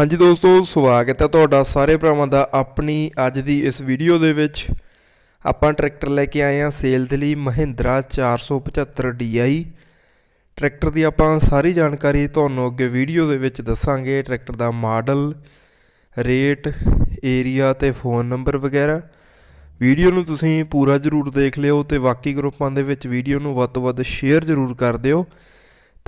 ਹਾਂਜੀ ਦੋਸਤੋ, ਸਵਾਗਤ ਹੈ ਤੁਹਾਡਾ ਸਾਰੇ ਭਰਾਵਾਂ ਦਾ ਆਪਣੀ ਅੱਜ ਦੀ ਇਸ ਵੀਡੀਓ ਦੇ ਵਿੱਚ। ਆਪਾਂ ਟਰੈਕਟਰ ਲੈ ਕੇ ਆਏ ਹਾਂ ਸੇਲ ਦੇ ਲਈ ਮਹਿੰਦਰਾ 475 DI ਟਰੈਕਟਰ ਦੀ ਆਪਾਂ ਸਾਰੀ ਜਾਣਕਾਰੀ ਤੁਹਾਨੂੰ ਅੱਗੇ ਵੀਡੀਓ ਦੇ ਵਿੱਚ ਦੱਸਾਂਗੇ। ਟਰੈਕਟਰ ਦਾ ਮਾਡਲ, ਰੇਟ, ਏਰੀਆ ਤੇ ਫੋਨ ਨੰਬਰ ਵਗੈਰਾ। ਵੀਡੀਓ ਨੂੰ ਤੁਸੀਂ ਪੂਰਾ ਜ਼ਰੂਰ ਦੇਖ ਲਿਓ ਤੇ ਬਾਕੀ ਗਰੁੱਪਾਂ ਦੇ ਵਿੱਚ ਵੀਡੀਓ ਨੂੰ ਵੱਧ ਤੋਂ ਵੱਧ ਸ਼ੇਅਰ ਜ਼ਰੂਰ ਕਰ ਦਿਓ।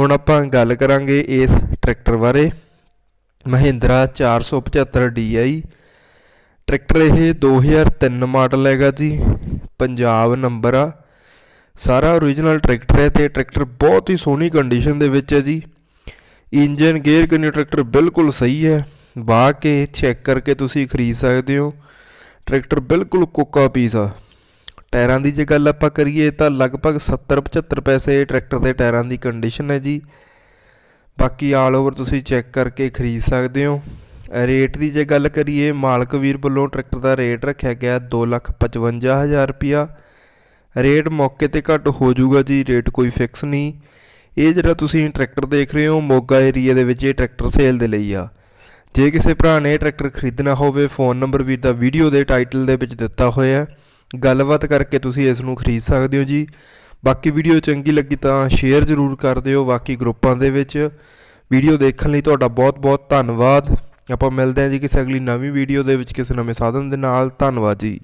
ਹੁਣ ਆਪਾਂ ਗੱਲ ਕਰਾਂਗੇ ਇਸ ਟਰੈਕਟਰ ਬਾਰੇ। ਮਹਿੰਦਰਾ 475 DI ਟਰੈਕਟਰ ਇਹ 2003 ਮਾਡਲ ਹੈਗਾ ਜੀ, ਪੰਜਾਬ ਨੰਬਰ ਆ। ਸਾਰਾ ਓਰੀਜਨਲ ਟਰੈਕਟਰ ਹੈ ਤੇ ਟਰੈਕਟਰ ਬਹੁਤ ਹੀ ਸੋਹਣੀ ਕੰਡੀਸ਼ਨ ਦੇ ਵਿੱਚ ਹੈ ਜੀ। ਇੰਜਨ ਗੇਅਰ ਕੰਨੀ ਟਰੈਕਟਰ ਬਿਲਕੁਲ ਸਹੀ ਹੈ। ਵਾਹ ਕੇ ਚੈੱਕ ਕਰਕੇ ਤੁਸੀਂ ਖਰੀਦ ਸਕਦੇ ਹੋ। ਟਰੈਕਟਰ ਬਿਲਕੁਲ ਕੋਕਾ ਪੀਸ ਆ। ਟਾਇਰਾਂ ਦੀ ਜੇ ਗੱਲ ਆਪਾਂ ਕਰੀਏ ਤਾਂ ਲਗਭਗ 70 75 ਪੈਸੇ ਟਰੈਕਟਰ ਦੇ ਟਾਇਰਾਂ ਦੀ ਕੰਡੀਸ਼ਨ ਹੈ ਜੀ। ਬਾਕੀ ਆਲ ਓਵਰ ਤੁਸੀਂ ਚੈੱਕ ਕਰਕੇ ਖਰੀਦ ਸਕਦੇ ਹੋ। ਰੇਟ ਦੀ ਜੇ ਗੱਲ ਕਰੀਏ, ਮਾਲਕ ਵੀਰ ਵੱਲੋਂ ਟਰੈਕਟਰ ਦਾ ਰੇਟ ਰੱਖਿਆ ਗਿਆ 255000 ਰੁਪਿਆ ਰੇਟ ਮੌਕੇ ਤੇ ਘੱਟ ਹੋ ਜਾਊਗਾ ਜੀ ਰੇਟ ਕੋਈ ਫਿਕਸ ਨਹੀਂ। ਇਹ ਜਿਹੜਾ ਤੁਸੀਂ ਟਰੈਕਟਰ ਦੇਖ ਰਹੇ ਹੋ, ਮੋਗਾ ਏਰੀਆ ਦੇ ਵਿੱਚ ਇਹ ਟਰੈਕਟਰ ਸੇਲ ਦੇ ਲਈ ਆ। ਜੇ ਕਿਸੇ ਭਰਾ ਨੇ ਟਰੈਕਟਰ ਖਰੀਦਣਾ ਹੋਵੇ ਫੋਨ ਨੰਬਰ ਵੀਰ ਦਾ ਵੀਡੀਓ ਦੇ ਟਾਈਟਲ ਦੇ ਵਿੱਚ ਦਿੱਤਾ ਹੋਇਆ ਹੈ। ਗੱਲਬਾਤ ਕਰਕੇ ਤੁਸੀਂ ਇਸ ਨੂੰ ਖਰੀਦ ਸਕਦੇ ਹੋ ਜੀ। ਬਾਕੀ ਵੀਡੀਓ ਚੰਗੀ ਲੱਗੀ ਤਾਂ ਸ਼ੇਅਰ ਜ਼ਰੂਰ ਕਰ ਦਿਓ ਬਾਕੀ ਗਰੁੱਪਾਂ ਦੇ ਵਿੱਚ। ਵੀਡੀਓ ਦੇਖਣ ਲਈ ਤੁਹਾਡਾ ਬਹੁਤ-ਬਹੁਤ ਧੰਨਵਾਦ। ਆਪਾਂ ਮਿਲਦੇ ਹਾਂ ਜੀ ਕਿਸੇ ਅਗਲੀ ਨਵੀਂ ਵੀਡੀਓ ਦੇ ਵਿੱਚ ਕਿਸੇ ਨਵੇਂ ਸਾਧਨ ਦੇ ਨਾਲ। ਧੰਨਵਾਦ ਜੀ।